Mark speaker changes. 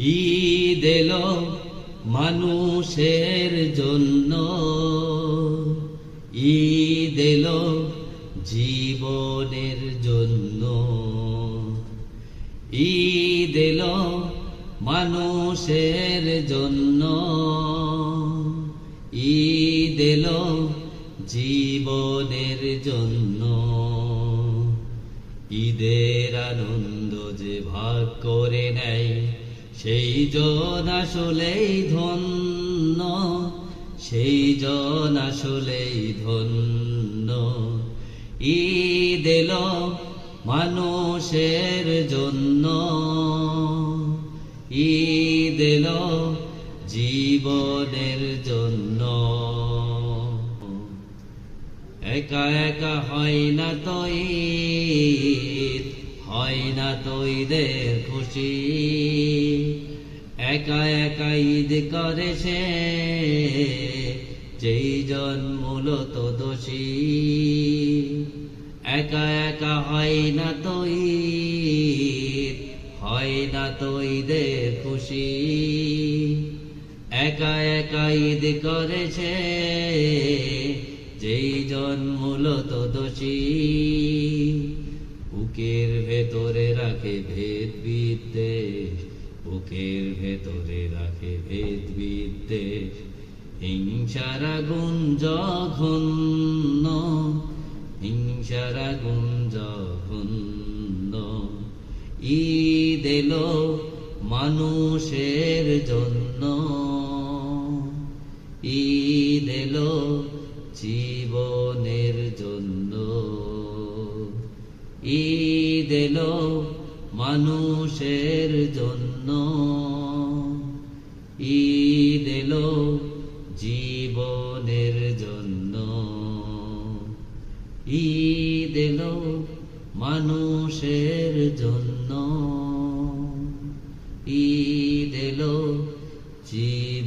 Speaker 1: ঈদ এলো মানুষের জন্য। ঈদ এলো জীবনের জন্য। ঈদ এলো মানুষের জন্য। ঈদ এলো জীবনের জন্য। ঈদের আনন্দ যে ভাগ করে নেয় সেই জন আসলেই ধন্য, সেই জন আসলেই ধন্য। ঈদ এলো মানুষের জন্য, ঈদ এলো জীবনের জন্য। একা একা হয় না তো হয় না তো ঈদের খুশি। একা একা ঈদ করে সে, যেই জন মূলত দোষী। একা একা হয় না তো ঈদ, হয় না তো ঈদের খুশি। একা একা ঈদ করেছে যেই জন মূলত দোষী। বুকের ভেতরে রাখে ভেদ বিদ্বেষ বুকের ভেতরে রাখে ভেদ বিদ্বেষ হিংসার আগুন জঘন্য, হিংসার আগুন জঘন্য। ঈদ এলো মানুষের জন্য। ঈদ এলো জীবনের জন্য। ঈদ এলো মানুষের জন্য। ঈদ এলো জীবনের জন্য। ঈদ এলো মানুষের জন্য। ঈদ এলো জীবনের